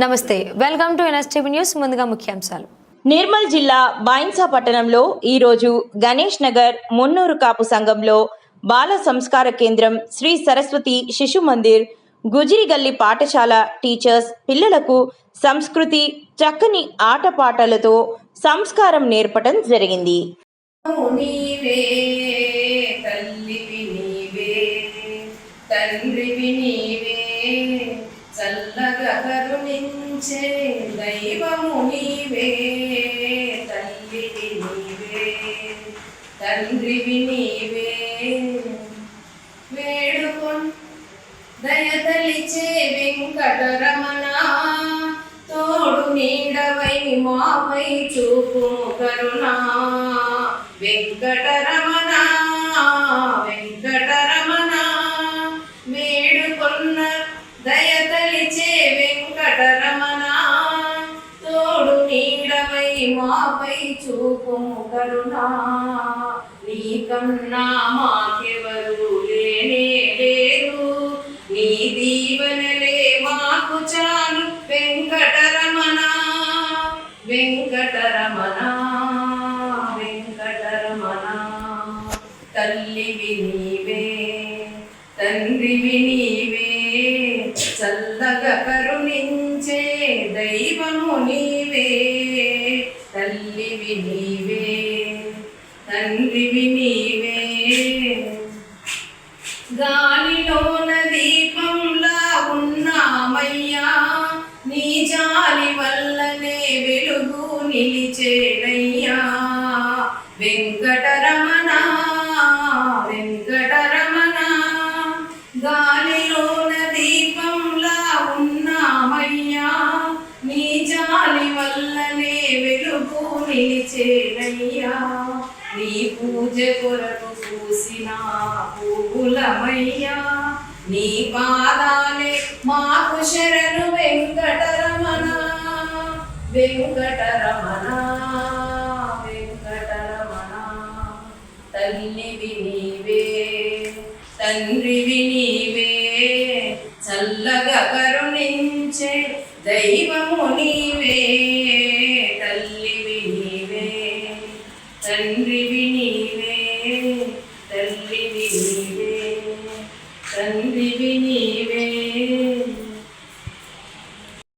నమస్తే welcome to NSTV news. ముందుగా ముఖ్యాంశాలు. నిర్మల్ జిల్లా బాయిన్సా పట్టణంలో ఈరోజు గణేష్ నగర్ మున్నూరు కాపు సంఘంలో బాల సంస్కార కేంద్రం శ్రీ సరస్వతి శిశు మందిర్ గుజిరిగల్లి పాఠశాల టీచర్స్ పిల్లలకు సంస్కృతి చక్కని ఆటపాటలతో సంస్కారం నేర్పటం జరిగింది. కరుణించే దైవము నీవే తల్లివి నీవే తండ్రివి నీవే. వేడుకొన్ దయతలిచే వెంకటరమణ తోడు నీడవై మాపై చూపు కరుణా. వెంకటరమణ వెంకటరమణ వేడుకొన్న దయతలిచే వెంకటరమణ. తోడు నీడవై మాపై చూపు కరుణా. నీకన్నా మాకెవరు లేనే లేరు. నీ దీవెనలే మాకు చాలు వెంకటరమణ. వెంకటరమణ వెంకటరమణ. తల్లివి నీవే తండ్రివి నీవే చల్లగా కరుణించే దైవము నీవే తల్లివి నీవే తండ్రివి నీవే. గాలిలోన దీపంలా ఉన్నామయ్యా నీ జాలి వల్లనే వెలుగు నిలిచేనయ్యా. వెంకటరమణ వెంకటరమణ గాలిలోన దీపంలా అయ్యా నీ జాలి వల్లనే వెలుగు నిలిచేదయ్యా. నీ పూజ కొరకు పూసిన పూలమయ్యా నీ పాదాలే మాకు శరణు వెంకటరమణ. వెంకటరమణ వెంకటరమణ. తల్లివి నీవే తండ్రివి నీవే దైవము నీవే తల్లివి నీవే తండ్రి